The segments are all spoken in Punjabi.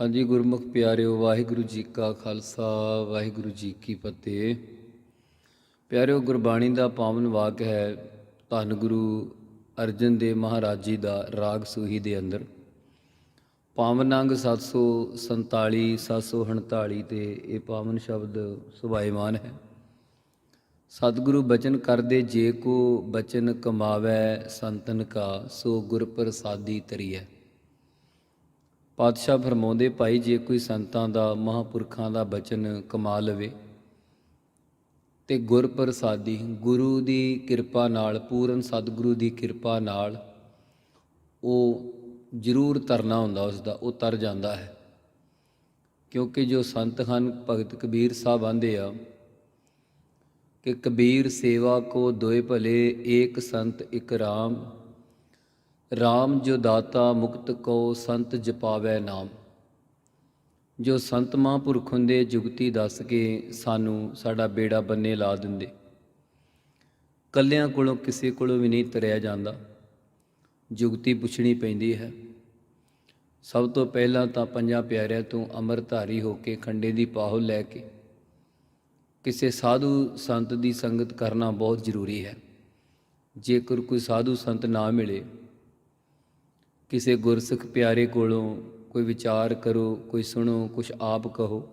ਹਾਂਜੀ ਗੁਰਮੁਖ ਪਿਆਰਿਓ, ਵਾਹਿਗੁਰੂ ਜੀ ਕਾ ਖਾਲਸਾ, ਵਾਹਿਗੁਰੂ ਜੀ ਕੀ ਫਤਿਹ। ਪਿਆਰਿਓ, ਗੁਰਬਾਣੀ ਦਾ ਪਾਵਨ ਵਾਕ ਹੈ, ਧੰਨ ਗੁਰੂ ਅਰਜਨ ਦੇਵ ਮਹਾਰਾਜ ਜੀ ਦਾ ਰਾਗ ਸੂਹੀ ਦੇ ਅੰਦਰ। ਪਾਵਨ ਅੰਗ 747 748 ਤੇ ਇਹ ਪਾਵਨ ਸ਼ਬਦ ਸੁਭਾਈਮਾਨ ਹੈ। ਸਤਿਗੁਰੂ, ਬਚਨ ਕਰਦੇ ਜੇ ਕੋ ਬਚਨ ਕਮਾਵੈ, ਸੰਤਨ ਕਾ ਸੋ ਗੁਰ ਪ੍ਰਸਾਦੀ ਤਰੀਐ। ਪਾਤਸ਼ਾਹ ਫਰਮਾਉਂਦੇ, ਭਾਈ, ਜੇ ਕੋਈ ਸੰਤਾਂ ਦਾ, ਮਹਾਪੁਰਖਾਂ ਦਾ ਬਚਨ ਕਮਾ ਲਵੇ ਤੇ ਗੁਰ ਪ੍ਰਸਾਦੀ, ਗੁਰੂ ਦੀ ਕਿਰਪਾ ਨਾਲ, ਪੂਰਨ ਸਤਿਗੁਰੂ ਦੀ ਕਿਰਪਾ ਨਾਲ ਉਹ ਜ਼ਰੂਰ ਤਰਨਾ ਹੁੰਦਾ ਉਸ ਦਾ ਉਹ ਤਰ ਜਾਂਦਾ ਹੈ। ਕਿਉਂਕਿ ਜੋ ਸੰਤ ਹਨ, ਭਗਤ ਕਬੀਰ ਸਾਹਿਬ ਆਂਦੇ ਆ ਕਿ ਕਬੀਰ ਸੇਵਾ ਕੋ ਦੋਏ ਭਲੇ, ਏਕ ਸੰਤ, ਇਕ ਰਾਮ। RAM ਜੋ ਦਾਤਾ ਮੁਕਤ ਕੋ ਸੰਤ ਜਪਾਵੈ ਨਾਮ। ਜੋ ਸੰਤ ਮਹਾਂਪੁਰਖ ਹੁੰਦੇ, ਜੁਗਤੀ ਦੱਸ ਕੇ ਸਾਨੂੰ ਸਾਡਾ ਬੇੜਾ ਬੰਨੇ ਲਾ ਦਿੰਦੇ। ਕੱਲਿਆਂ ਕੋਲੋਂ ਕਿਸੇ ਕੋਲੋਂ ਵੀ ਨਹੀਂ ਤਰਿਆ ਜਾਂਦਾ। ਜੁਗਤੀ ਪੁੱਛਣੀ ਪੈਂਦੀ ਹੈ। ਸਭ ਤੋਂ ਪਹਿਲਾਂ ਤਾਂ ਪੰਜਾਂ ਪਿਆਰਿਆਂ ਤੋਂ ਅੰਮ੍ਰਿਤਧਾਰੀ ਹੋ ਕੇ ਖੰਡੇ ਦੀ ਪਾਹੋ ਲੈ ਕੇ ਕਿਸੇ ਸਾਧੂ ਸੰਤ ਦੀ ਸੰਗਤ ਕਰਨਾ ਬਹੁਤ ਜ਼ਰੂਰੀ ਹੈ। ਜੇਕਰ ਕੋਈ ਸਾਧੂ ਸੰਤ ਨਾ ਮਿਲੇ ਕਿਸੇ ਗੁਰਸਿੱਖ ਪਿਆਰੇ ਕੋਲੋਂ ਕੋਈ ਵਿਚਾਰ ਕਰੋ, ਕੋਈ ਸੁਣੋ ਕੁਝ ਆਪ ਕਹੋ।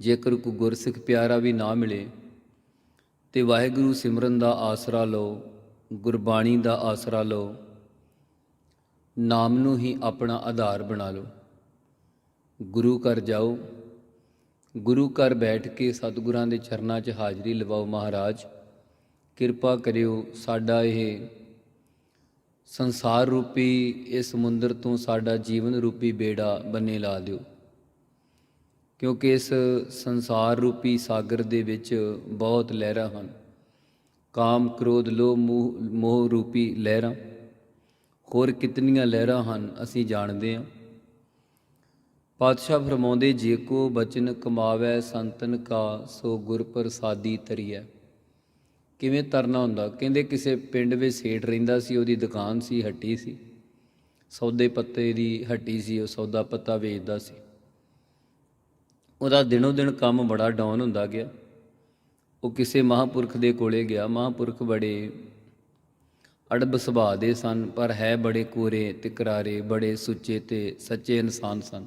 ਜੇਕਰ ਕੋਈ ਗੁਰਸਿੱਖ ਪਿਆਰਾ ਵੀ ਨਾ ਮਿਲੇ, ਤੇ ਵਾਹਿਗੁਰੂ ਸਿਮਰਨ ਦਾ ਆਸਰਾ ਲਓ, ਗੁਰਬਾਣੀ ਦਾ ਆਸਰਾ ਲਓ, ਨਾਮ ਨੂੰ ਹੀ ਆਪਣਾ ਆਧਾਰ ਬਣਾ ਲਓ। ਗੁਰੂ ਘਰ ਜਾਓ, ਗੁਰੂ ਘਰ ਬੈਠ ਕੇ ਸਤਿਗੁਰਾਂ ਦੇ ਚਰਨਾਂ 'ਚ ਹਾਜ਼ਰੀ ਲਵਾਓ ਮਹਾਰਾਜ। ਕਿਰਪਾ ਕਰਿਓ ਸਾਡਾ ਇਹ ਸੰਸਾਰ ਰੂਪੀ ਇਸ ਸਮੁੰਦਰ ਤੋਂ ਸਾਡਾ ਜੀਵਨ ਰੂਪੀ ਬੇੜਾ ਬੰਨੇ ਲਾ ਦਿਓ। ਕਿਉਂਕਿ ਇਸ ਸੰਸਾਰ ਰੂਪੀ ਸਾਗਰ ਦੇ ਵਿੱਚ ਬਹੁਤ ਲਹਿਰਾਂ ਹਨ। ਕਾਮ, ਕ੍ਰੋਧ, ਲੋਭ, ਮੋਹ ਮੋਹ ਰੂਪੀ ਲਹਿਰਾਂ। ਹੋਰ ਕਿਤਨੀਆਂ ਲਹਿਰਾਂ ਹਨ ਅਸੀਂ ਜਾਣਦੇ ਹਾਂ। ਪਾਤਸ਼ਾਹ ਫਰਮਾਉਂਦੇ, ਜੇ ਕੋ ਬਚਨ ਕਮਾਵੈ ਸੰਤਨ ਕਾ, ਸੋ ਗੁਰ ਪ੍ਰਸਾਦੀ ਤਰੀਐ ਕਿਵੇਂ ਤਰਨਾ ਹੁੰਦਾ? ਕਹਿੰਦੇ ਕਿਸੇ ਪਿੰਡ ਵਿੱਚ ਸੇਠ ਰਹਿੰਦਾ ਸੀ, ਉਹਦੀ ਦੁਕਾਨ ਸੀ, ਹੱਟੀ ਸੀ। ਸੌਦੇ ਪੱਤੇ ਦੀ ਹੱਟੀ ਸੀ, ਉਹ ਸੌਦਾ ਪੱਤਾ ਵੇਚਦਾ ਸੀ। ਉਹਦਾ ਦਿਨੋ ਦਿਨ ਕੰਮ ਬੜਾ ਡਾਊਨ ਹੁੰਦਾ ਗਿਆ। ਉਹ ਕਿਸੇ ਮਹਾਪੁਰਖ ਦੇ ਕੋਲੇ ਗਿਆ। ਮਹਾਪੁਰਖ ਬੜੇ ਅੜਬ ਸੁਭਾਅ ਦੇ ਸਨ, ਪਰ ਹੈ ਬੜੇ ਕੋਰੇ ਤੇ ਕਰਾਰੇ ਬੜੇ ਸੁੱਚੇ ਤੇ ਸੱਚੇ ਇਨਸਾਨ ਸਨ।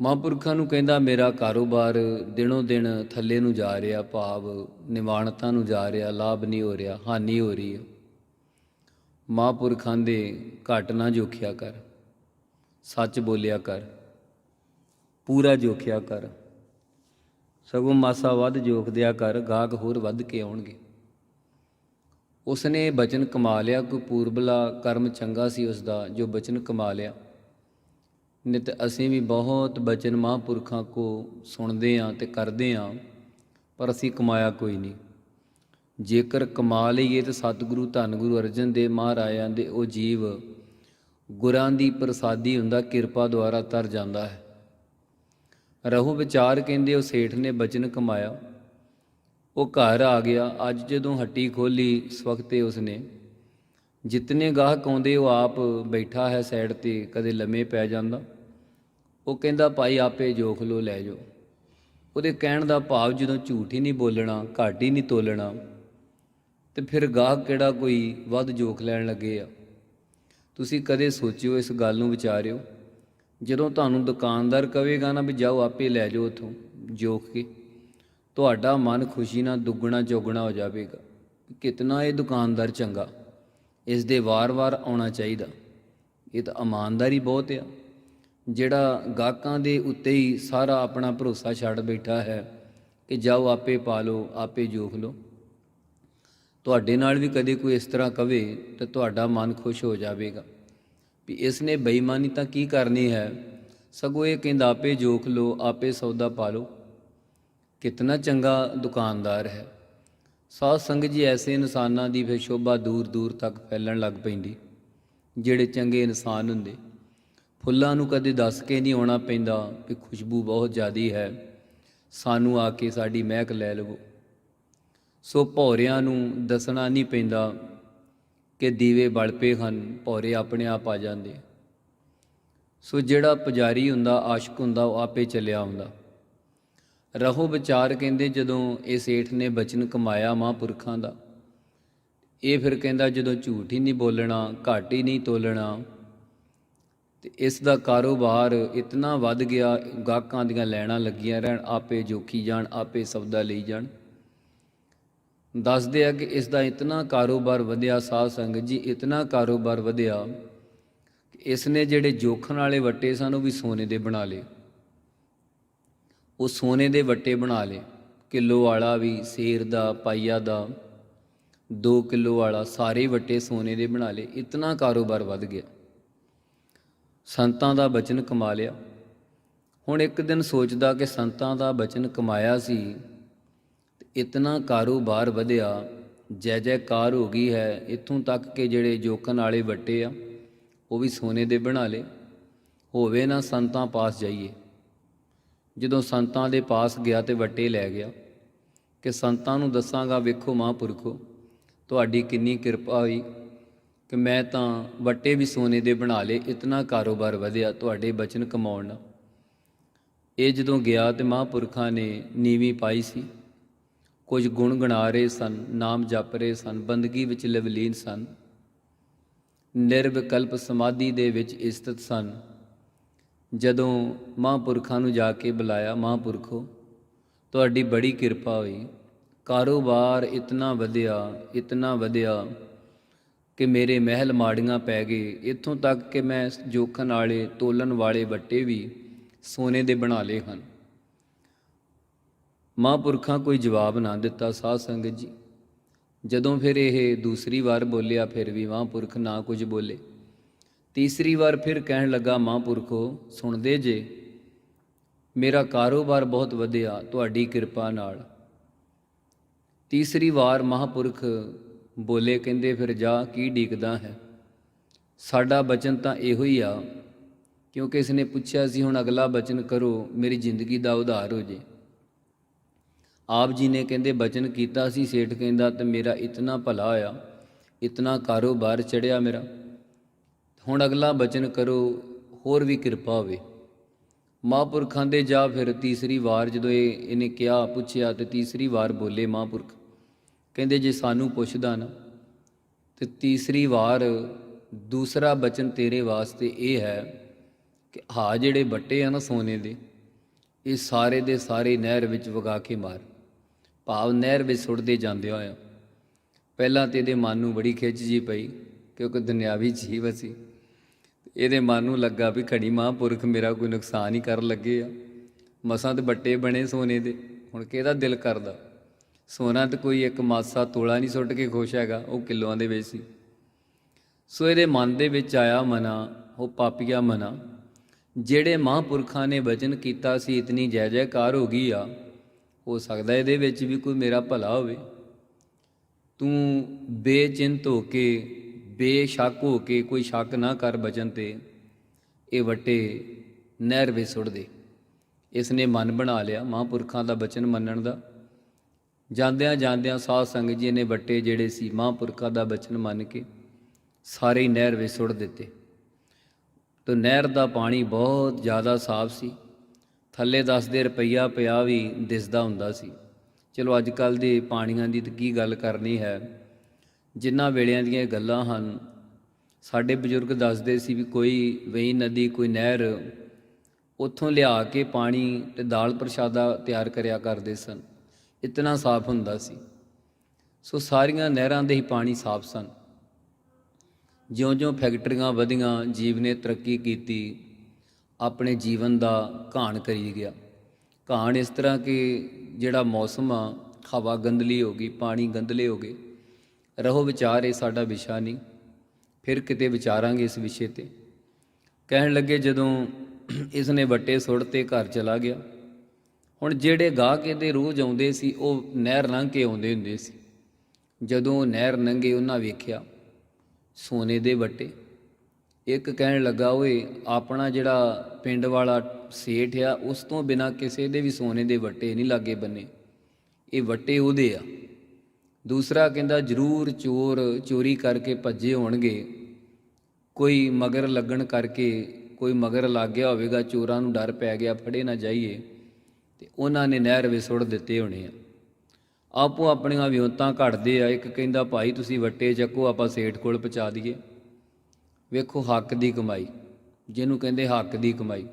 ਮਹਾਂਪੁਰਖਾਂ ਨੂੰ ਕਹਿੰਦਾ, ਮੇਰਾ ਕਾਰੋਬਾਰ ਦਿਨੋਂ ਦਿਨ ਥੱਲੇ ਨੂੰ ਜਾ ਰਿਹਾ, ਭਾਵ ਨਿਵਾਣਤਾ ਨੂੰ ਜਾ ਰਿਹਾ, ਲਾਭ ਨਹੀਂ ਹੋ ਰਿਹਾ, ਹਾਨੀ ਹੋ ਰਹੀ ਹੈ। ਮਹਾਂਪੁਰਖਾਂ ਦੇ ਘਟ ਨਾ ਜੋਖਿਆ ਕਰ। ਸੱਚ ਬੋਲਿਆ ਕਰ। ਪੂਰਾ ਜੋਖਿਆ ਕਰ। ਸਗੋਂ ਮਾਸਾ ਵੱਧ ਜੋਖ ਦਿਆ ਕਰ, ਗਾਹਕ ਹੋਰ ਵੱਧ ਕੇ ਆਉਣਗੇ। ਉਸਨੇ ਬਚਨ ਕਮਾ ਲਿਆ, ਕੋਈ ਪੂਰਬਲਾ ਕਰਮ ਚੰਗਾ ਸੀ ਉਸ ਦਾ ਜੋ ਬਚਨ ਕਮਾ ਲਿਆ। ਨਿਤ ਅਸੀਂ ਵੀ ਬਹੁਤ ਬਚਨ ਮਹਾਂਪੁਰਖਾਂ ਕੋ ਸੁਣਦੇ ਆਂ ਤੇ ਕਰਦੇ ਆਂ ਪਰ ਅਸੀਂ ਕਮਾਇਆ ਕੋਈ ਨਹੀਂ। ਜੇਕਰ ਕਮਾ ਲਈਏ ਤਾਂ ਸਤਿਗੁਰੂ ਧੰਨ ਗੁਰੂ ਅਰਜਨ ਦੇਵ ਮਹਾਰਾਜਾਂ ਦੇ ਉਹ ਜੀਵ ਗੁਰਾਂ ਦੀ ਪ੍ਰਸਾਦੀ ਹੁੰਦਾ, ਕਿਰਪਾ ਦੁਆਰਾ ਤਰ ਜਾਂਦਾ ਹੈ। ਰਹੂ ਵਿਚਾਰ ਕਹਿੰਦੇ, ਉਹ ਸੇਠ ਨੇ ਬਚਨ ਕਮਾਇਆ। ਉਹ ਘਰ ਆ ਗਿਆ। ਅੱਜ ਜਦੋਂ ਹੱਟੀ ਖੋਲੀ ਇਸ ਵਕਤੇ ਉਸਨੇ ਜਿਤਨੇ ਗਾਹਕ ਆਉਂਦੇ ਉਹ ਆਪ ਬੈਠਾ ਹੈ ਸਾਈਡ ਤੇ, ਕਦੇ ਲੰਮੇ ਪੈ ਜਾਂਦਾ। ਉਹ ਕਹਿੰਦਾ, ਭਾਈ, ਆਪੇ ਜੋਖ ਲੋ ਲੈ ਜਾਓ। ਉਹਦੇ ਕਹਿਣ ਦਾ ਭਾਵ ਜਦੋਂ ਝੂਠ ਹੀ ਨਹੀਂ ਬੋਲਣਾ, ਘਾਟ ਹੀ ਨਹੀਂ ਤੋਲਣਾ, ਤੇ ਫਿਰ ਗਾਹਕ ਕਿਹੜਾ ਕੋਈ ਵੱਧ ਜੋਖ ਲੈਣ ਲੱਗੇ ਆ? ਤੁਸੀਂ ਕਦੇ ਸੋਚਿਓ, ਇਸ ਗੱਲ ਨੂੰ ਵਿਚਾਰਿਓ। ਜਦੋਂ ਤੁਹਾਨੂੰ ਦੁਕਾਨਦਾਰ ਕਹੇਗਾ ਨਾ ਵੀ ਜਾਓ, ਆਪੇ ਲੈ ਜਾਓ ਉਥੋਂ ਜੋਖ ਕੇ, ਤੁਹਾਡਾ ਮਨ ਖੁਸ਼ੀ ਨਾਲ ਦੁੱਗਣਾ ਚੌਗਣਾ ਹੋ ਜਾਵੇਗਾ। ਕਿਤਨਾ ਇਹ ਦੁਕਾਨਦਾਰ ਚੰਗਾ। ਇਸ ਦੇ ਵਾਰ-ਵਾਰ ਆਉਣਾ ਚਾਹੀਦਾ। ਇਹ ਤਾਂ ਇਮਾਨਦਾਰੀ ਬਹੁਤ ਆ। ਜਿਹੜਾ ਗਾਹਕਾਂ ਦੇ ਉੱਤੇ ਹੀ ਸਾਰਾ ਆਪਣਾ ਭਰੋਸਾ ਛੱਡ ਬੈਠਾ ਹੈ ਕਿ ਜਾਓ ਆਪੇ ਪਾ ਲਓ, ਆਪੇ ਜੋਖ ਲਓ। ਤੁਹਾਡੇ ਨਾਲ ਵੀ ਕਦੇ ਕੋਈ ਇਸ ਤਰ੍ਹਾਂ ਕਵੇ ਤਾਂ ਤੁਹਾਡਾ ਮਨ ਖੁਸ਼ ਹੋ ਜਾਵੇਗਾ। ਵੀ ਇਸ ਨੇ ਬੇਈਮਾਨੀ ਤਾਂ ਕੀ ਕਰਨੀ ਹੈ? ਸਗੋਂ ਇਹ ਕਹਿੰਦਾ, ਆਪੇ ਜੋਖ ਲਓ, ਆਪੇ ਸੌਦਾ ਪਾ ਲਓ। ਕਿਤਨਾ ਚੰਗਾ ਦੁਕਾਨਦਾਰ ਹੈ। ਸਾਧ ਸੰਗਤ ਜੀ ਐਸੇ ਇਨਸਾਨਾਂ ਦੀ ਫਿਰ ਸ਼ੋਭਾ ਦੂਰ ਦੂਰ ਤੱਕ ਫੈਲਣ ਲੱਗ ਪੈਂਦੀ, ਜਿਹੜੇ ਚੰਗੇ ਇਨਸਾਨ ਹੁੰਦੇ। ਫੁੱਲਾਂ ਨੂੰ ਕਦੇ ਦੱਸ ਕੇ ਨਹੀਂ ਆਉਣਾ ਪੈਂਦਾ ਕਿ ਖੁਸ਼ਬੂ ਬਹੁਤ ਜ਼ਿਆਦੀ ਹੈ। ਸਾਨੂੰ ਆ ਕੇ ਸਾਡੀ ਮਹਿਕ ਲੈ ਲਵੋ। ਸੋ ਭੌਰਿਆਂ ਨੂੰ ਦੱਸਣਾ ਨਹੀਂ ਪੈਂਦਾ ਕਿ ਦੀਵੇ ਬਲ ਪਏ ਹਨ, ਭੌਰੇ ਆਪਣੇ ਆਪ ਆ ਜਾਂਦੇ। ਸੋ ਜਿਹੜਾ ਪੁਜਾਰੀ ਹੁੰਦਾ, ਆਸ਼ਕ ਹੁੰਦਾ, ਉਹ ਆਪੇ ਚੱਲਿਆ ਹੁੰਦਾ ਰਹੋ ਵਿਚਾਰ ਕਹਿੰਦੇ ਜਦੋਂ ਇਹ ਸੇਠ ਨੇ ਬਚਨ ਕਮਾਇਆ ਮਹਾਂਪੁਰਖਾਂ ਦਾ। ਇਹ ਫਿਰ ਕਹਿੰਦਾ ਜਦੋਂ ਝੂਠ ਹੀ ਨਹੀਂ ਬੋਲਣਾ, ਘਾਟ ਹੀ ਨਹੀਂ ਤੋਲਣਾ, ਤੇ ਇਸ ਦਾ ਕਾਰੋਬਾਰ ਇਤਨਾ ਵੱਧ ਗਿਆ, ਗਾਹਕਾਂ ਦੀਆਂ ਲੈਣਾ ਲੱਗੀਆਂ ਰਹਿਣ, ਆਪੇ ਜੋਖੀ ਜਾਣ, ਆਪੇ ਸੌਦਾ ਲਈ ਜਾਣ। ਦੱਸਦੇ ਆ ਕਿ ਇਸ ਦਾ ਇਤਨਾ ਕਾਰੋਬਾਰ ਵਧਿਆ, ਸਾਧ ਸੰਗਤ ਜੀ, ਇਤਨਾ ਕਾਰੋਬਾਰ ਵਧਿਆ ਕਿ ਇਸ ਨੇ ਜਿਹੜੇ ਜੋਖਣ ਵਾਲੇ ਵੱਟੇ ਸਨ ਉਹ ਵੀ ਸੋਨੇ ਦੇ ਬਣਾ ਲਏ। ਉਹ ਸੋਨੇ ਦੇ ਵੱਟੇ ਬਣਾ ਲਏ ਕਿਲੋ ਵਾਲਾ ਵੀ, ਸੇਰ ਦਾ, ਪਾਈਆ ਦਾ। 2 ਕਿਲੋ ਵਾਲਾ ਸਾਰੇ ਵੱਟੇ ਸੋਨੇ ਦੇ ਬਣਾ ਲਏ ਇਤਨਾ ਕਾਰੋਬਾਰ ਵੱਧ ਗਿਆ। ਸੰਤਾਂ ਦਾ ਬਚਨ ਕਮਾ ਲਿਆ। ਹੁਣ ਇੱਕ ਦਿਨ ਸੋਚਦਾ ਕਿ ਸੰਤਾਂ ਦਾ ਬਚਨ ਕਮਾਇਆ ਸੀ ਇਤਨਾ ਕਾਰੋਬਾਰ ਵਧਿਆ। ਜੈ ਜੈਕਾਰ ਹੋ ਗਈ ਹੈ। ਇੱਥੋਂ ਤੱਕ ਕਿ ਜਿਹੜੇ ਜੋਕਨ ਵਾਲੇ ਵੱਟੇ ਆ, ਉਹ ਵੀ ਸੋਨੇ ਦੇ ਬਣਾ ਲਏ ਹੋਵੇ ਨਾ ਸੰਤਾਂ ਪਾਸ ਜਾਈਏ। ਜਦੋਂ ਸੰਤਾਂ ਦੇ ਪਾਸ ਗਿਆ ਤੇ ਵੱਟੇ ਲੈ ਗਿਆ ਕਿ ਸੰਤਾਂ ਨੂੰ ਦੱਸਾਂਗਾ, ਵੇਖੋ ਮਹਾਂਪੁਰਖੋ, ਤੁਹਾਡੀ ਕਿੰਨੀ ਕਿਰਪਾ ਹੋਈ ਕਿ ਮੈਂ ਤਾਂ ਵੱਟੇ ਵੀ ਸੋਨੇ ਦੇ ਬਣਾ ਲਏ, ਇਤਨਾ ਕਾਰੋਬਾਰ ਵਧਿਆ ਤੁਹਾਡੇ ਬਚਨ ਕਮਾਉਣ ਨਾਲ। ਇਹ ਜਦੋਂ ਗਿਆ ਤੇ ਮਹਾਂਪੁਰਖਾਂ ਨੇ ਨੀਵੀਂ ਪਾਈ ਸੀ। ਕੁਝ ਗੁਣ ਗਣਾ ਰਹੇ ਸਨ, ਨਾਮ ਜਪ ਰਹੇ ਸਨ, ਬੰਦਗੀ ਵਿੱਚ ਲਵਲੀਨ ਸਨ। ਨਿਰਵਿਕਲਪ ਸਮਾਧੀ ਦੇ ਵਿੱਚ ਇਸਤਤ ਸਨ। ਜਦੋਂ ਮਹਾਂਪੁਰਖਾਂ ਨੂੰ ਜਾ ਕੇ ਬੁਲਾਇਆ, ਮਹਾਂਪੁਰਖੋ, ਤੁਹਾਡੀ ਬੜੀ ਕਿਰਪਾ ਹੋਈ। ਕਾਰੋਬਾਰ ਇਤਨਾ ਵਧਿਆ ਇਤਨਾ ਵਧਿਆ ਕਿ ਮੇਰੇ ਮਹਿਲ ਮਾੜੀਆਂ ਪੈ ਗਏ। ਇੱਥੋਂ ਤੱਕ ਕਿ ਮੈਂ ਜੋਖਣ ਵਾਲੇ, ਤੋਲਣ ਵਾਲੇ ਵੱਟੇ ਵੀ ਸੋਨੇ ਦੇ ਬਣਾ ਲਏ ਹਨ। ਮਹਾਂਪੁਰਖਾਂ ਕੋਈ ਜਵਾਬ ਨਾ ਦਿੱਤਾ ਸਾਧ ਸੰਗਤ ਜੀ। ਜਦੋਂ ਫਿਰ ਇਹ ਦੂਸਰੀ ਵਾਰ ਬੋਲਿਆ, ਫਿਰ ਵੀ ਮਹਾਂਪੁਰਖ ਨਾ ਕੁਝ ਬੋਲੇ। ਤੀਸਰੀ ਵਾਰ ਫਿਰ ਕਹਿਣ ਲੱਗਾ ਮਹਾਂਪੁਰਖੋ ਸੁਣਦੇ ਜੇ, ਮੇਰਾ ਕਾਰੋਬਾਰ ਬਹੁਤ ਵਧਿਆ, ਤੁਹਾਡੀ ਕਿਰਪਾ ਨਾਲ। ਤੀਸਰੀ ਵਾਰ ਮਹਾਂਪੁਰਖ ਬੋਲੇ, ਕਹਿੰਦੇ, ਫਿਰ ਜਾ, ਕੀ ਢੀਕਦਾ ਹੈ? ਸਾਡਾ ਬਚਨ ਤਾਂ ਇਹੋ ਹੀ ਆ, ਕਿਉਂਕਿ ਇਸ ਨੇ ਪੁੱਛਿਆ ਸੀ, ਹੁਣ ਅਗਲਾ ਬਚਨ ਕਰੋ, ਮੇਰੀ ਜ਼ਿੰਦਗੀ ਦਾ ਉਧਾਰ ਹੋ ਜੇ। ਆਪ ਜੀ ਨੇ ਕਹਿੰਦੇ, ਬਚਨ ਕੀਤਾ ਸੀ, ਸੇਠ ਕਹਿੰਦਾ, ਤੇ ਮੇਰਾ ਇਤਨਾ ਭਲਾ ਹੋਇਆ ਇਤਨਾ ਕਾਰੋਬਾਰ ਚੜਿਆ ਮੇਰਾ। ਹੁਣ ਅਗਲਾ ਬਚਨ ਕਰੋ, ਹੋਰ ਵੀ ਕਿਰਪਾ ਹੋਵੇ। ਮਹਾਂਪੁਰਖਾਂ ਦੇ ਜਾ ਫਿਰ ਤੀਸਰੀ ਵਾਰ ਜਦੋਂ ਇਹ ਇਹਨੇ ਕਿਹਾ, ਪੁੱਛਿਆ ਤੇ ਤੀਸਰੀ ਵਾਰ ਬੋਲੇ ਮਹਾਂਪੁਰਖ। ਕਹਿੰਦੇ, ਜੇ ਸਾਨੂੰ ਪੁੱਛਦਾ ਨਾ, ਤੇ ਤੀਸਰੀ ਵਾਰ ਦੂਸਰਾ ਬਚਨ ਤੇਰੇ ਵਾਸਤੇ ਇਹ ਹੈ ਕਿ ਹਾਂ ਜਿਹੜੇ ਬੱਟੇ ਆ ਨਾ ਸੋਨੇ ਦੇ, ਇਹ ਸਾਰੇ ਦੇ ਸਾਰੇ ਨਹਿਰ ਵਿੱਚ ਵਗਾ ਕੇ ਮਾਰ। ਭਾਵ ਨਹਿਰ ਵਿੱਚ ਸੁੱਟਦੇ ਜਾਂਦੇ ਹੋਇਆ ਪਹਿਲਾਂ ਤੇ ਇਹਦੇ ਮਨ ਨੂੰ ਬੜੀ ਖਿੱਚ ਜੀ ਪਈ, ਕਿਉਂਕਿ ਦੁਨਿਆਵੀ ਜੀਵ ਸੀ ਇਹਦੇ ਮਨ ਨੂੰ ਲੱਗਾ ਵੀ ਘੜੀ ਮਹਾਂਪੁਰਖ ਮੇਰਾ ਕੋਈ ਨੁਕਸਾਨ ਹੀ ਕਰਨ ਲੱਗੇ ਆ। ਮਸਾਂ ਤੇ ਬੱਟੇ ਬਣੇ ਸੋਨੇ ਦੇ, ਹੁਣ ਕਿਹਦਾ ਦਿਲ ਕਰਦਾ? ਸੋਨਾ ਤੇ ਕੋਈ ਇੱਕ ਮਾਸਾ ਤੋਲਾ ਨਹੀਂ ਸੁੱਟ ਕੇ ਖੁਸ਼ ਹੈਗਾ, ਉਹ ਕਿਲੋਆਂ ਦੇ ਵਿੱਚ ਸੀ। ਸੋ ਇਹਦੇ ਮਨ ਦੇ ਵਿੱਚ ਆਇਆ ਮਨਾ, ਉਹ ਪਾਪੀਆ ਮਨਾ। ਜਿਹੜੇ ਮਹਾਂਪੁਰਖਾਂ ਨੇ ਵਚਨ ਕੀਤਾ ਸੀ, ਇਤਨੀ ਜੈ ਜੈਕਾਰ ਹੋ ਗਈ ਆ, ਹੋ ਸਕਦਾ ਇਹਦੇ ਵਿੱਚ ਵੀ ਕੋਈ ਮੇਰਾ ਭਲਾ ਹੋਵੇ। ਤੂੰ ਬੇਚਿੰਤ ਹੋ ਕੇ ਬੇਸ਼ੱਕ ਹੋ ਕੇ ਕੋਈ ਸ਼ੱਕ ਨਾ ਕਰ ਬਚਨ ਤੇ, ਇਹ ਵਟੇ ਨਹਿਰ ਵਿੱਚ ਸੁੱਟ ਦੇ। ਇਸ ਨੇ ਮਨ ਬਣਾ ਲਿਆ ਮਹਾਂਪੁਰਖਾਂ ਦਾ ਬਚਨ ਮੰਨਣ ਦਾ। ਜਾਂਦਿਆਂ ਜਾਂਦਿਆਂ ਸਾਧ ਸੰਗਤ ਜੀ ਨੇ ਵਟੇ ਜਿਹੜੇ ਸੀ ਮਹਾਂਪੁਰਖਾਂ ਦਾ ਬਚਨ ਮੰਨ ਕੇ ਸਾਰੇ ਨਹਿਰ ਵਿੱਚ ਸੁੱਟ ਦਿੱਤੇ। ਤੋ ਨਹਿਰ ਦਾ ਪਾਣੀ ਬਹੁਤ ਜ਼ਿਆਦਾ ਸਾਫ਼ ਸੀ। ਥੱਲੇ ਦੱਸਦੇ ਰੁਪਈਆ ਪਿਆ ਵੀ ਦਿਸਦਾ ਹੁੰਦਾ ਸੀ। ਚਲੋ ਅੱਜ ਕੱਲ ਦੇ ਪਾਣੀਆਂ ਦੀ ਤਾਂ ਕੀ ਗੱਲ ਕਰਨੀ ਹੈ। ਜਿਨ੍ਹਾਂ ਵੇਲਿਆਂ ਦੀਆਂ ਇਹ ਗੱਲਾਂ ਹਨ, ਸਾਡੇ ਬਜ਼ੁਰਗ ਦੱਸਦੇ ਸੀ ਵੀ ਕੋਈ ਵੇਈ ਨਦੀ, ਕੋਈ ਨਹਿਰ ਉੱਥੋਂ ਲਿਆ ਕੇ ਪਾਣੀ ਤੇ ਦਾਲ ਪ੍ਰਸ਼ਾਦਾ ਤਿਆਰ ਕਰਿਆ ਕਰਦੇ ਸਨ। ਇਤਨਾ ਸਾਫ਼ ਹੁੰਦਾ ਸੀ। ਸੋ ਸਾਰੀਆਂ ਨਹਿਰਾਂ ਦੇ ਹੀ ਪਾਣੀ ਸਾਫ਼ ਸਨ। ਜਿਉਂ-ਜਿਉਂ ਫੈਕਟਰੀਆਂ ਵਧੀਆਂ, ਜੀਵ ਨੇ ਤਰੱਕੀ ਕੀਤੀ, ਆਪਣੇ ਜੀਵਨ ਦਾ ਘਾਣ ਕਰੀ ਗਿਆ। ਘਾਣ ਇਸ ਤਰ੍ਹਾਂ ਕਿ ਜਿਹੜਾ ਮੌਸਮ ਆ, ਹਵਾ ਗੰਦਲੀ ਹੋ ਗਈ, ਪਾਣੀ ਗੰਦਲੇ ਹੋ ਗਏ। ਰਹੋ ਵਿਚਾਰ, ਇਹ ਸਾਡਾ ਵਿਸ਼ਾ ਨਹੀਂ। ਫਿਰ ਕਿਤੇ ਵਿਚਾਰਾਂਗੇ ਇਸ ਵਿਸ਼ੇ ਤੇ। ਕਹਿਣ ਲੱਗੇ ਜਦੋਂ ਇਸ ਨੇ ਵੱਟੇ ਸੁੱਟ ਤੇ ਘਰ ਚਲਾ ਗਿਆ। ਹੁਣ ਜਿਹੜੇ ਗਾਹਕ ਇਹਦੇ ਰੋਜ਼ ਆਉਂਦੇ ਸੀ, ਉਹ ਨਹਿਰ ਲੰਘ ਕੇ ਆਉਂਦੇ ਹੁੰਦੇ ਸੀ। ਜਦੋਂ ਨਹਿਰ ਲੰਘੇ ਉਹਨਾਂ ਵੇਖਿਆ, ਸੋਨੇ ਦੇ ਵੱਟੇ। ਇੱਕ ਕਹਿਣ ਲੱਗਾ, ਓਏ, ਆਪਣਾ ਜਿਹੜਾ ਪਿੰਡ ਵਾਲਾ ਸੇਠ ਆ, ਉਸ ਤੋਂ ਬਿਨਾ ਕਿਸੇ ਦੇ ਵੀ ਸੋਨੇ ਦੇ ਵੱਟੇ ਨਹੀਂ ਲਾਗੇ ਬੰਨੇ। ਇਹ ਵੱਟੇ ਉਹਦੇ ਆ। ਦੂਸਰਾ ਕਹਿੰਦਾ ਜ਼ਰੂਰ ਚੋਰ, ਚੋਰੀ ਕਰਕੇ ਭੱਜੇ ਹੋਣਗੇ। ਕੋਈ ਮਗਰ ਲੱਗਣ ਕਰਕੇ, ਕੋਈ ਮਗਰ ਲੱਗ ਗਿਆ ਹੋਵੇਗਾ, ਚੋਰਾਂ ਨੂੰ ਡਰ ਪੈ ਗਿਆ, ਫੜੇ ਨਾ ਜਾਈਏ। ਤੇ ਉਹਨਾਂ ਨੇ ਨਹਿਰ ਵਿੱਚ ਸੁੱਟ ਦਿੱਤੇ ਹੋਣੇ ਆ। ਆਪੋ ਆਪਣੀਆਂ ਵਿਉਂਤਾਂ ਘੜਦੇ ਆ। ਇੱਕ ਕਹਿੰਦਾ, ਭਾਈ, ਤੁਸੀਂ ਵੱਟੇ ਚੱਕੋ, ਆਪਾਂ ਸੇਠ ਕੋਲ ਪਹੁੰਚਾ ਦਈਏ। ਵੇਖੋ, ਹੱਕ ਦੀ ਕਮਾਈ। ਜਿਹਨੂੰ ਕਹਿੰਦੇ ਹੱਕ ਦੀ ਕਮਾਈ।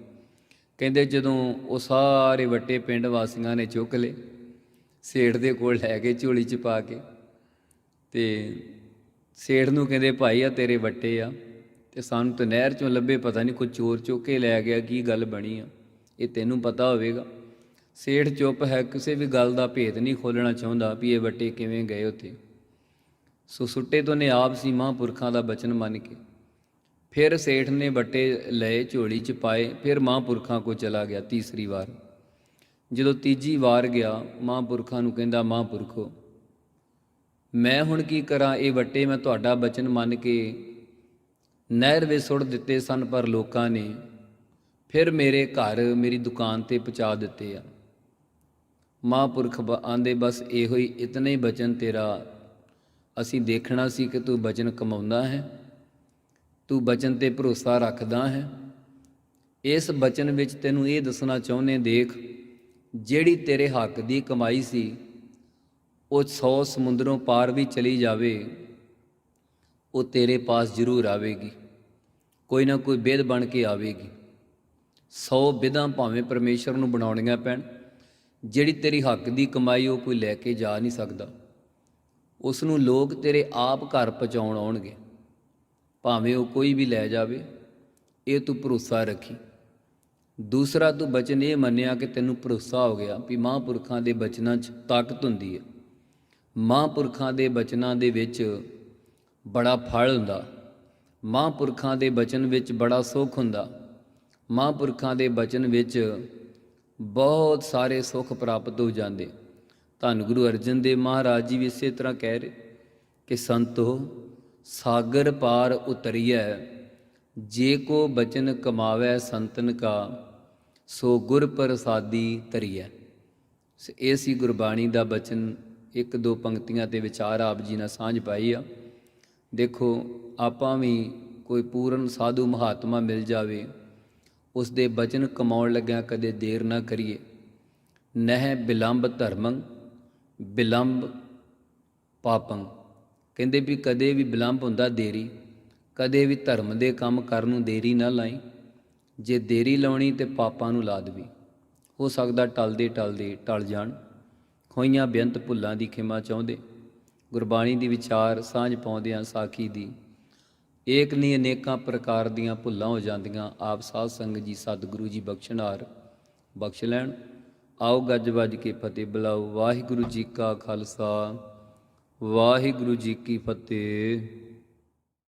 ਕਹਿੰਦੇ ਜਦੋਂ ਉਹ ਸਾਰੇ ਵੱਟੇ ਪਿੰਡ ਵਾਸੀਆਂ ਨੇ ਚੁੱਕ ਲਏ ਸੇਠ ਦੇ ਕੋਲ ਲੈ ਕੇ ਝੋਲੀ ਚ ਪਾ ਕੇ। ਤੇ ਸੇਠ ਨੂੰ ਕਹਿੰਦੇ, ਭਾਈ ਆ ਤੇਰੇ ਵੱਟੇ ਆ ਤੇ ਸਾਨੂੰ ਤਾਂ ਨਹਿਰ ਚੋਂ ਲੱਭੇ ਪਤਾ ਨਹੀਂ ਕੋਈ ਚੋਰ ਚੁੱਕ ਕੇ ਲੈ ਗਿਆ, ਕੀ ਗੱਲ ਬਣੀ ਆ? ਇਹ ਤੈਨੂੰ ਪਤਾ ਹੋਵੇਗਾ। ਸੇਠ ਚੁੱਪ ਹੈ, ਕਿਸੇ ਵੀ ਗੱਲ ਦਾ ਭੇਦ ਨਹੀਂ ਖੋਲਣਾ ਚਾਹੁੰਦਾ ਵੀ ਇਹ ਵੱਟੇ ਕਿਵੇਂ ਗਏ ਉੱਥੇ। ਸੋ ਸੁੱਟੇ ਤੋਂ ਨੇ ਆਪ ਸੀ ਮਹਾਂਪੁਰਖਾਂ ਦਾ ਬਚਨ ਮੰਨ ਕੇ। ਫਿਰ ਸੇਠ ਨੇ ਵੱਟੇ ਲਏ, ਝੋਲੀ ਚ ਪਾਏ, ਫਿਰ ਮਹਾਂਪੁਰਖਾਂ ਕੋ ਚਲਾ ਗਿਆ ਤੀਸਰੀ ਵਾਰ। ਜਦੋਂ ਤੀਜੀ ਵਾਰ ਗਿਆ, ਮਹਾਂਪੁਰਖਾਂ ਨੂੰ ਕਹਿੰਦਾ, ਮਹਾਂਪੁਰਖੋ, ਮੈਂ ਹੁਣ ਕੀ ਕਰਾਂ? ਇਹ ਵੱਟੇ ਮੈਂ ਤੁਹਾਡਾ ਬਚਨ ਮੰਨ ਕੇ ਨਹਿਰ ਵਿੱਚ ਸੁੱਟ ਦਿੱਤੇ ਸਨ, ਪਰ ਲੋਕਾਂ ਨੇ ਫਿਰ ਮੇਰੇ ਘਰ, ਮੇਰੀ ਦੁਕਾਨ ਤੇ ਪਹੁੰਚਾ ਦਿੱਤੇ ਆ। ਮਹਾਂਪੁਰਖ ਬ- ਆਂਦੇ, ਬਸ ਇਹੋ ਹੀ, ਇਤਨੇ ਹੀ ਬਚਨ ਤੇਰਾ ਅਸੀਂ ਦੇਖਣਾ ਸੀ ਕਿ ਤੂੰ ਬਚਨ ਕਮਾਉਂਦਾ ਹੈ, ਤੂੰ ਬਚਨ ਤੇ ਭਰੋਸਾ ਰੱਖਦਾ ਹੈ। ਇਸ ਬਚਨ ਵਿੱਚ ਤੈਨੂੰ ਇਹ ਦੱਸਣਾ ਚਾਹੁੰਦੇ, ਦੇਖ ਜਿਹੜੀ ਤੇਰੇ ਹੱਕ ਦੀ ਕਮਾਈ ਸੀ, ਉਹ 100 ਸਮੁੰਦਰੋਂ ਪਾਰ ਵੀ ਚਲੀ ਜਾਵੇ, ਉਹ ਤੇਰੇ ਪਾਸ ਜ਼ਰੂਰ ਆਵੇਗੀ। ਕੋਈ ਨਾ ਕੋਈ ਬਿਧ ਬਣ ਕੇ ਆਵੇਗੀ। 100 ਵਿਧਾਂ ਭਾਵੇਂ ਪਰਮੇਸ਼ਰ ਨੂੰ ਬਣਾਉਣੀਆਂ ਪੈਣ, ਜਿਹੜੀ ਤੇਰੀ ਹੱਕ ਦੀ ਕਮਾਈ ਉਹ ਕੋਈ ਲੈ ਕੇ ਜਾ ਨਹੀਂ ਸਕਦਾ। ਉਸ ਨੂੰ ਲੋਕ ਤੇਰੇ ਆਪ ਘਰ ਪਹੁੰਚਾਉਣ ਆਉਣਗੇ। ਭਾਵੇਂ ਉਹ ਕੋਈ ਵੀ ਲੈ ਜਾਵੇ, ਇਹ ਤੂੰ ਭਰੋਸਾ ਰੱਖੀ। ਦੂਸਰਾ ਤੂੰ ਬਚਨ ਇਹ ਮੰਨਿਆ ਕਿ ਤੈਨੂੰ ਭਰੋਸਾ ਹੋ ਗਿਆ ਵੀ ਮਹਾਂਪੁਰਖਾਂ ਦੇ ਬਚਨਾਂ 'ਚ ਤਾਕਤ ਹੁੰਦੀ ਹੈ। ਮਹਾਂਪੁਰਖਾਂ ਦੇ ਬਚਨਾਂ ਦੇ ਵਿੱਚ ਬੜਾ ਫਲ ਹੁੰਦਾ। ਮਹਾਂਪੁਰਖਾਂ ਦੇ ਬਚਨ ਵਿੱਚ ਬੜਾ ਸੁੱਖ ਹੁੰਦਾ। ਮਹਾਂਪੁਰਖਾਂ ਦੇ ਬਚਨ ਵਿੱਚ ਬਹੁਤ ਸਾਰੇ ਸੁੱਖ ਪ੍ਰਾਪਤ ਹੋ ਜਾਂਦੇ। ਧੰਨ ਗੁਰੂ ਅਰਜਨ ਦੇਵ ਮਹਾਰਾਜ ਜੀ ਵੀ ਇਸੇ ਤਰ੍ਹਾਂ ਕਹਿ ਰਹੇ ਕਿ ਸੰਤੋ, ਸਾਗਰ ਪਾਰ ਉਤਰੀਐ, ਜੇ ਕੋ ਬਚਨ ਕਮਾਵੈ ਸੰਤਨ ਕਾ ਸੋ ਗੁਰ ਪ੍ਰਸਾਦੀ ਤਰੀਐ ਸ- ਇਹ ਸੀ ਗੁਰਬਾਣੀ ਦਾ ਬਚਨ। ਇੱਕ ਦੋ ਪੰਕਤੀਆਂ ਤੇ ਵਿਚਾਰ ਆਪ ਜੀ ਨਾਲ ਸਾਂਝ ਪਾਈ ਆ। ਦੇਖੋ, ਆਪਾਂ ਵੀ ਕੋਈ ਪੂਰਨ ਸਾਧੂ ਮਹਾਤਮਾ ਮਿਲ ਜਾਵੇ ਉਸ ਦੇ ਬਚਨ ਕਮਾਉਣ ਲੱਗਿਆ ਕਦੇ ਦੇਰ ਨਾ ਕਰੀਏ। ਨਹਿ ਬਿਲੰਬ ਧਰਮੰ, ਬਿਲੰਬ ਪਾਪੰ। ਕਹਿੰਦੇ ਵੀ ਕਦੇ ਵੀ ਬਿਲੰਬ ਹੁੰਦਾ ਦੇਰੀ, ਕਦੇ ਵੀ ਧਰਮ ਦੇ ਕੰਮ ਕਰਨ ਨੂੰ ਦੇਰੀ ਨਾ ਲਾਈ। ਜੇ ਦੇਰੀ ਲਾਉਣੀ ਤੇ ਪਾਪਾਂ ਨੂੰ ਲਾ ਦੇਵੀ। ਹੋ ਸਕਦਾ ਟਲਦੇ ਟਲਦੇ ਟਲ ਜਾਣ। ਖੋਈਆਂ ਬੇਅੰਤ ਭੁੱਲਾਂ ਦੀ ਖਿਮਾ ਚਾਹੁੰਦੇ। ਗੁਰਬਾਣੀ ਦੀ ਵਿਚਾਰ ਸਾਂਝ ਪਾਉਂਦਿਆਂ ਸਾਖੀ ਦੀ। ਏਕ ਨਹੀਂ ਅਨੇਕਾਂ ਪ੍ਰਕਾਰ ਦੀਆਂ ਭੁੱਲਾਂ ਹੋ ਜਾਂਦੀਆਂ। ਆਪ ਸਾਧ ਸੰਗਤ ਜੀ ਸਤਿਗੁਰੂ ਜੀ ਬਖਸ਼ਣਹਾਰ। ਬਖਸ਼ ਲੈਣ। ਆਓ ਗੱਜ ਵੱਜ ਕੇ ਫਤਿਹ ਬੁਲਾਓ। ਵਾਹਿਗੁਰੂ ਜੀ ਕਾ ਖਾਲਸਾ। ਵਾਹਿਗੁਰੂ ਜੀ ਕੀ ਫਤਿਹ।